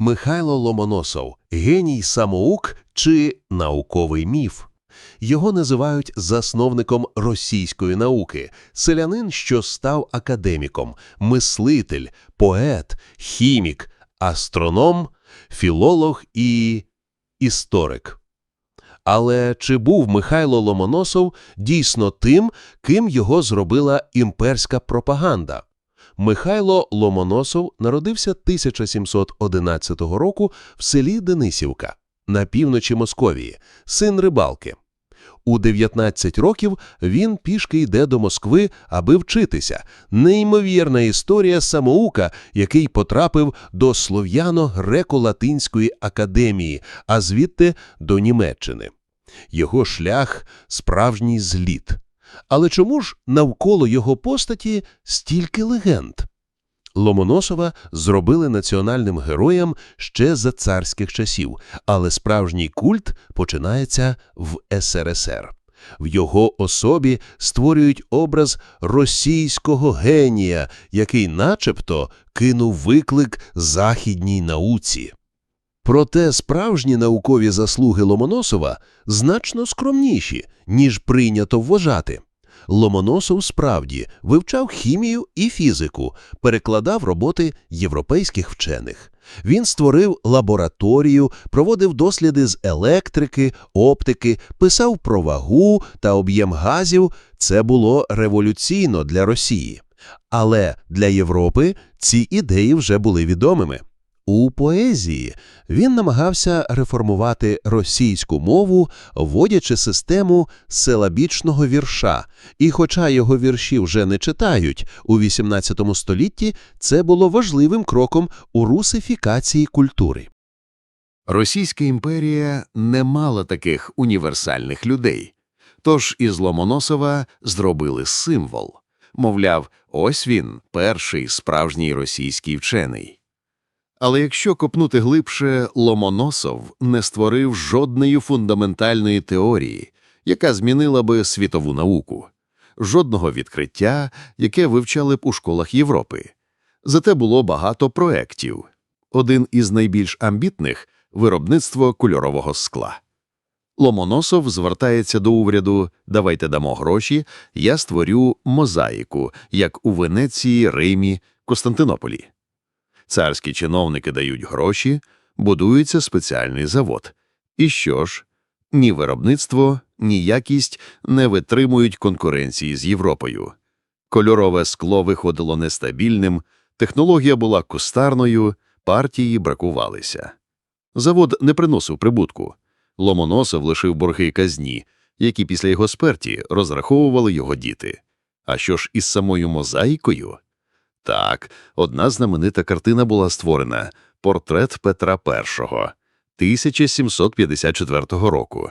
Михайло Ломоносов геній самоук чи науковий міф. Його називають засновником російської науки, селянин, що став академіком, мислитель, поет, хімік, астроном, філолог і історик. Але чи був Михайло Ломоносов дійсно тим, ким його зробила імперська пропаганда? Михайло Ломоносов народився 1711 року в селі Денисівка на півночі Московії, син рибалки. У 19 років він пішки йде до Москви, аби вчитися. Неймовірна історія самоука, який потрапив до Слов'яно-греко-латинської академії, а звідти до Німеччини. Його шлях – справжній зліт. Але чому ж навколо його постаті стільки легенд? Ломоносова зробили національним героєм ще за царських часів, але справжній культ починається в СРСР. В його особі створюють образ російського генія, який начебто кинув виклик західній науці. Проте справжні наукові заслуги Ломоносова значно скромніші, ніж прийнято вважати. Ломоносов справді вивчав хімію і фізику, перекладав роботи європейських вчених. Він створив лабораторію, проводив досліди з електрики, оптики, писав про вагу та об'єм газів. Це було революційно для Росії. Але для Європи ці ідеї вже були відомими. У поезії він намагався реформувати російську мову, вводячи систему силабічного вірша. І хоча його вірші вже не читають, у XVIII столітті це було важливим кроком у русифікації культури. Російська імперія не мала таких універсальних людей. Тож із Ломоносова зробили символ. Мовляв, ось він, перший справжній російський вчений. Але якщо копнути глибше, Ломоносов не створив жодної фундаментальної теорії, яка змінила би світову науку, жодного відкриття, яке вивчали б у школах Європи. Зате було багато проєктів. Один із найбільш амбітних виробництво кольорового скла. Ломоносов звертається до уряду «давайте дамо гроші, я створю мозаїку, як у Венеції, Римі, Константинополі». Царські чиновники дають гроші, будується спеціальний завод. І що ж? Ні виробництво, ні якість не витримують конкуренції з Європою. Кольорове скло виходило нестабільним, технологія була кустарною, партії бракувалися. Завод не приносив прибутку. Ломоносов лишив борги казні, які після його смерті розраховували його діти. А що ж із самою мозаїкою? Так, одна знаменита картина була створена портрет Петра І 1754 року.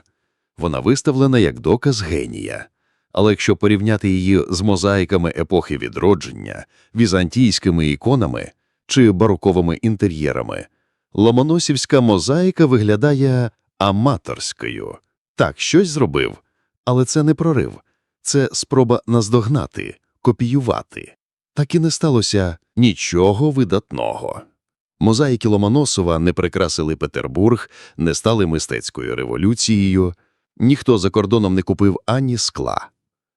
Вона виставлена як доказ генія. Але якщо порівняти її з мозаїками епохи відродження, візантійськими іконами чи бароковими інтер'єрами, ломоносівська мозаїка виглядає аматорською. Так, щось зробив, але це не прорив, це спроба наздогнати, копіювати так і не сталося нічого видатного. Мозаїки Ломоносова не прикрасили Петербург, не стали мистецькою революцією, ніхто за кордоном не купив ані скла.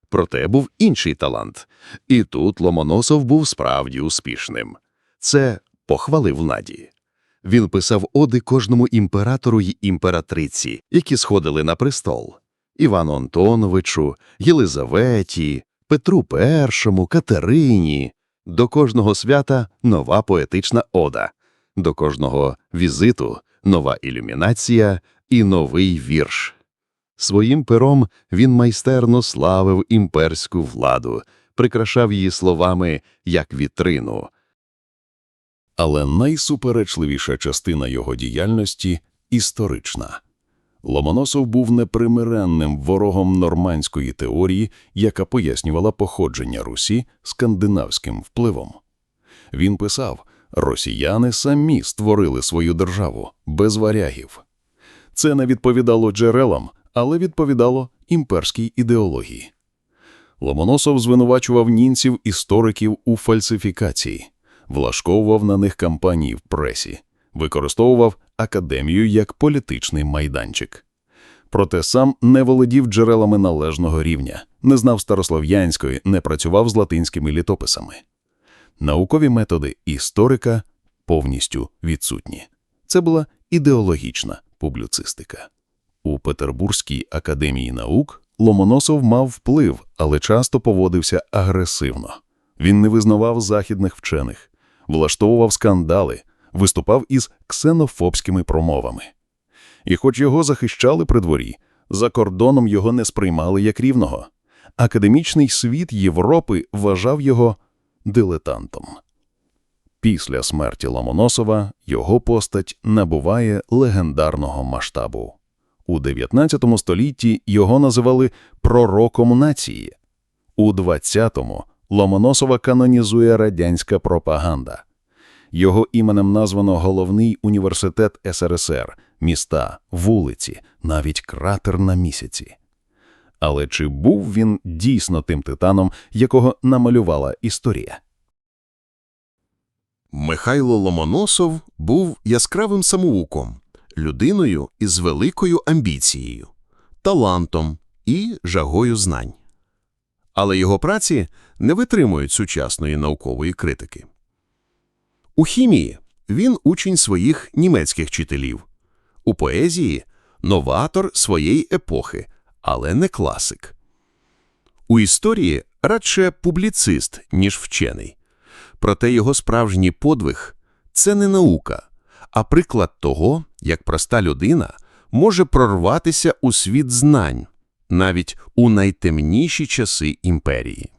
Проте був інший талант, і тут Ломоносов був справді успішним. Це похвалив владі. Він писав оди кожному імператору й імператриці, які сходили на престол Івану Антоновичу, Єлизаветі, Петру І, Катерині, до кожного свята нова поетична ода, до кожного візиту нова ілюмінація і новий вірш. Своїм пером він майстерно славив імперську владу, прикрашав її словами як вітрину. Але найсуперечливіша частина його діяльності історична. Ломоносов був непримиренним ворогом нормандської теорії, яка пояснювала походження Русі скандинавським впливом. Він писав, росіяни самі створили свою державу без варягів. Це не відповідало джерелам, але відповідало імперській ідеології. Ломоносов звинувачував нінців істориків у фальсифікації, влаштовував на них кампанії в пресі, використовував академію як політичний майданчик. Проте сам не володів джерелами належного рівня, не знав старослов'янської, не працював з латинськими літописами. Наукові методи історика повністю відсутні. Це була ідеологічна публіцистика. У Петербурзькій академії наук Ломоносов мав вплив, але часто поводився агресивно. Він не визнавав західних вчених, влаштовував скандали, виступав із ксенофобськими промовами. І хоч його захищали при дворі, за кордоном його не сприймали як рівного. Академічний світ Європи вважав його дилетантом. Після смерті Ломоносова його постать набуває легендарного масштабу. У 19 столітті його називали пророком нації. У 20-му Ломоносова канонізує радянська пропаганда. Його іменем названо головний університет СРСР, міста, вулиці, навіть кратер на місяці. Але чи був він дійсно тим титаном, якого намалювала історія? Михайло Ломоносов був яскравим самоуком, людиною із великою амбіцією, талантом і жагою знань. Але його праці не витримують сучасної наукової критики. У хімії він учень своїх німецьких вчителів, у поезії – новатор своєї епохи, але не класик. У історії радше публіцист, ніж вчений. Проте його справжній подвиг – це не наука, а приклад того, як проста людина може прорватися у світ знань, навіть у найтемніші часи імперії.